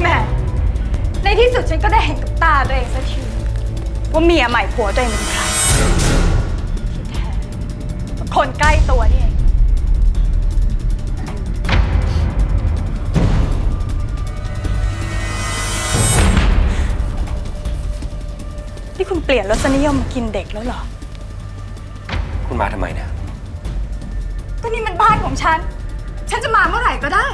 แหม่ ในที่สุดฉันก็ได้เห็นกับตาตัวเองสักที ว่าเมียใหม่ผัวตัวเองเป็นใครที่แท้ก็คนใกล้ตัวนี่เองนี่คุณเปลี่ยนรสนิยมมากินเด็กแล้วเหรอ คุณมาทำไมเนี่ย ก็นี่มันบ้านของฉัน ฉันจะมาเมื่อไหร่ก็ได้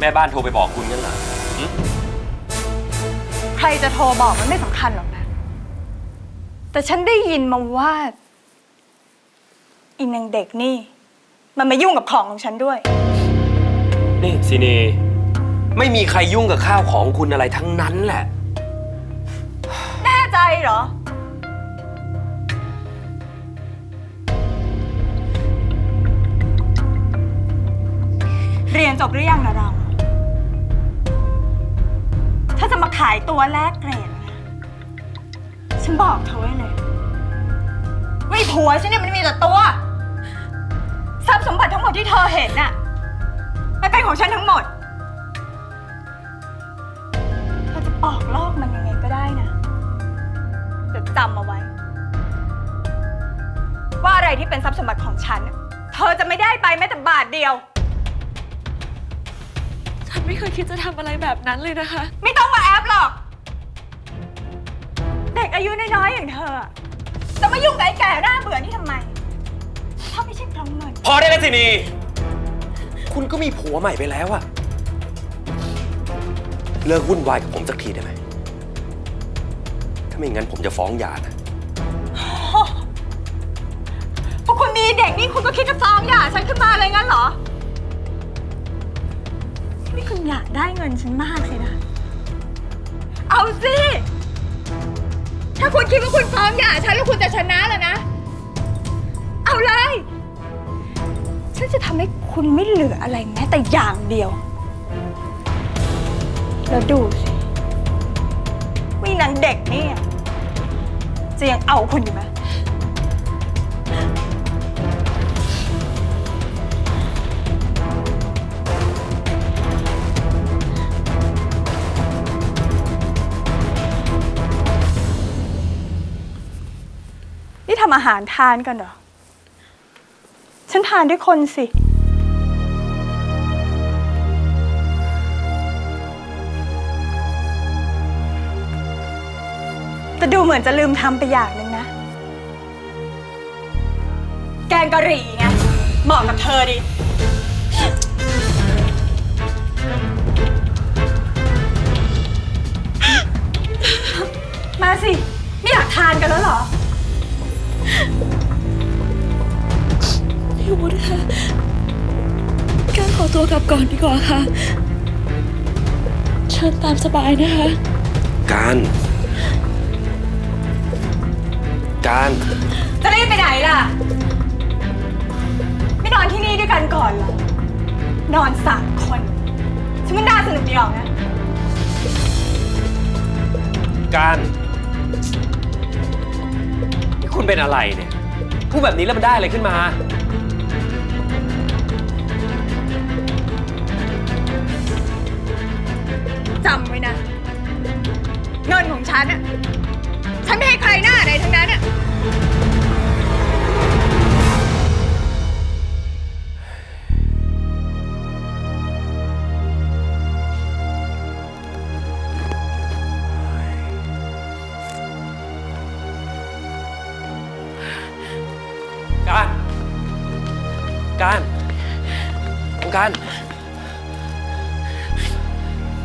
แม่บ้านโทรไปบอกคุณงั้นเหรอหึใครจะโทรบอกมันไม่สำคัญหรอกนะ แต่ฉันได้ยินมาว่าอีนางเด็กนี่ มันมายุ่งกับของของฉันด้วย นี่ซีนีไม่มีใครยุ่งกับข้าวของคุณอะไรทั้งนั้นแหละ แน่ใจเหรอ เรียนจบหรือยังนะเรา ถ้าจะมาขายตัวแลกเกรดนะฉันบอกเธอไว้เลยว่าไอ้ผัวฉันเนี่ยมันมีแต่ตัว ทรัพย์สมบัติทั้งหมดที่เธอเห็นน่ะมันเป็นของฉันทั้งหมด เธอจะปอกลอกมันยังไงก็ได้นะแต่จำเอาไว้ ว่าอะไรที่เป็นทรัพย์สมบัติของฉัน เธอจะไม่ได้ไปแม้แต่บาทเดียว ไม่เคยคิดจะทำอะไรแบบนั้นเลยนะคะ ไม่ต้องมาแอปหรอก เด็กอายุน้อยๆอย่างเธออะจะมายุ่งกับไอ้แก่หน้าเบื่อนี่ทำไม ถ้าไม่ใช่เพราะเงิน พอได้แล้วซีนีคุณก็มีผัวใหม่ไปแล้วอะเลิกวุ่นวายกับผมสักทีได้ไหม ถ้าไม่งั้นผมจะฟ้องหย่านะ พวกคุณมีเด็กนี่คุณก็คิดจะฟ้องหย่าฉันขึ้นมาเลยงั้นเหรอนี่ คุณอยากได้เงินฉันมากสินะ เอาสิ ถ้าคุณคิดว่าคุณฟ้องหย่าฉันแล้วคุณจะชนะแล้วนะ เอาเลย ฉันจะทำให้คุณไม่เหลืออะไรแม้แต่อย่างเดียว แล้วดูสิวินางเด็กนี่จะยังเอาคุณอยู่ไหมำอาหารทานกันเหรอ ฉันทานด้วยคนสิ แต่ดูเหมือนจะลืมทำไปอย่างหนึ่งนะ แกงกะหรี่ไง เหมาะกับเธอดิ มาสิ ไม่อยากทานกันแล้วเหรอ พี่วุฒิค่ะการขอตัวกลับก่อนดีกว่าค่ะ เชิญตามสบายนะคะ การ การ จะรีบไปไหนล่ะ ไม่นอนที่นี่ด้วยกันก่อนเหรอ นอนสามคน ฉันไม่น่าสนุกดีหรอกนะ การนี่ คุณเป็นอะไรเนี่ย พูดแบบนี้แล้วมันได้อะไรขึ้นมา องการ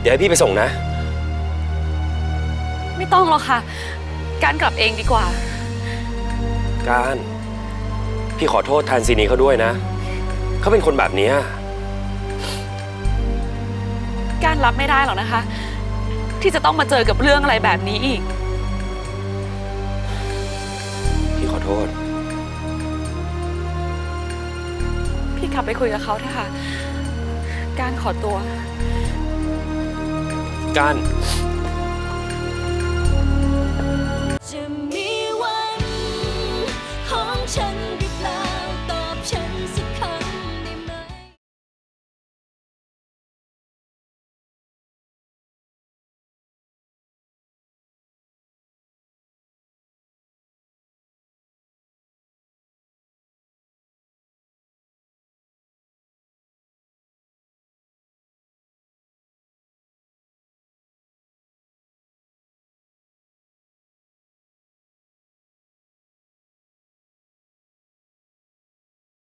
เดี๋ยวให้พี่ไปส่งนะ ไม่ต้องหรอกค่ะ การกลับเองดีกว่า การ พี่ขอโทษแทนซีนีเขาด้วยนะ เขาเป็นคนแบบเนี้ยการรับไม่ได้หรอกนะคะ ที่จะต้องมาเจอกับเรื่องอะไรแบบนี้อีก พี่ขอโทษ พี่กลับไปคุยกับเขาเถอะค่ะ การขอตัว การ จะมี